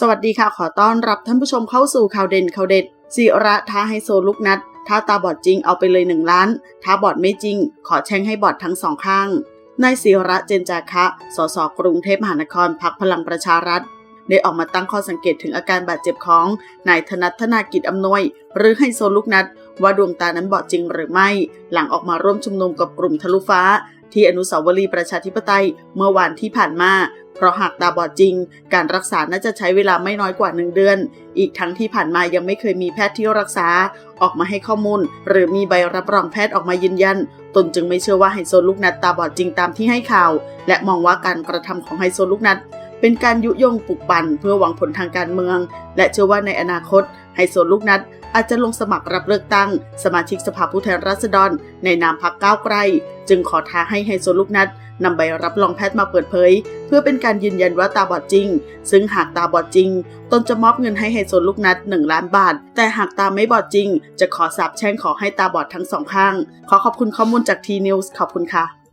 สวัสดีค่ะ ขอต้อนรับท่านผู้ชมเข้าสู่ข่าวเด่นข่าวเด็ดศิระท้าไฮโซลูกนัด ถ้าตาบอดจริงเอาไปเลยหนึ่งล้าน ถ้าบอดไม่จริง ขอแช่งให้บอดทั้งสองข้าง นายศิระเจนจาคะ สสกรุงเทพมหานครพักพลังประชารัฐ ได้ออกมาตั้งข้อสังเกตถึงอาการบาดเจ็บของนายธนัทธนากิจอำนวย หรือไฮโซลูกนัด ว่าดวงตานั้นบอดจริงหรือไม่ หลังออกมาร่วมชุมนุมกับกลุ่มทะลุฟ้า ที่อนุสาวรีย์ประชาธิปไตยเมื่อวานที่ผ่านมา เพราะหากตาบอดจริง การรักษาน่าจะใช้เวลาไม่น้อยกว่าหนึ่งเดือน อีกทั้งที่ผ่านมายังไม่เคยมีแพทย์ที่รักษาออกมาให้ข้อมูล หรือมีใบรับรองแพทย์ออกมายืนยัน ตนจึงไม่เชื่อว่าไฮโซลูกนัดตาบอดจริงตามที่ให้ข่าว และมองว่าการกระทำของไฮโซลูกนัด เป็นการยุยงปลุกปั่นเพื่อหวังผลทางการเมือง และเชื่อว่าในอนาคตไฮโซลูกนัดอาจจะลงสมัครรับเลือกตั้ง สมาชิกสภาผู้แทนราษฎร ในนามพรรคก้าวไกล จึงขอท้าให้ไฮโซลูกนัดนำใบรับรองแพทย์มาเปิดเผย เพื่อเป็นการยืนยันว่าตาบอดจริง ซึ่งหากตาบอดจริง ตนจะมอบเงินให้ไฮโซลูกนัด 1 ล้านบาท แต่หากตาไม่บอดจริง จะขอสาบแช่งขอให้ตาบอดทั้งสองข้าง ขอขอบคุณข้อมูลจากทีนิวส์ขอบคุณค่ะ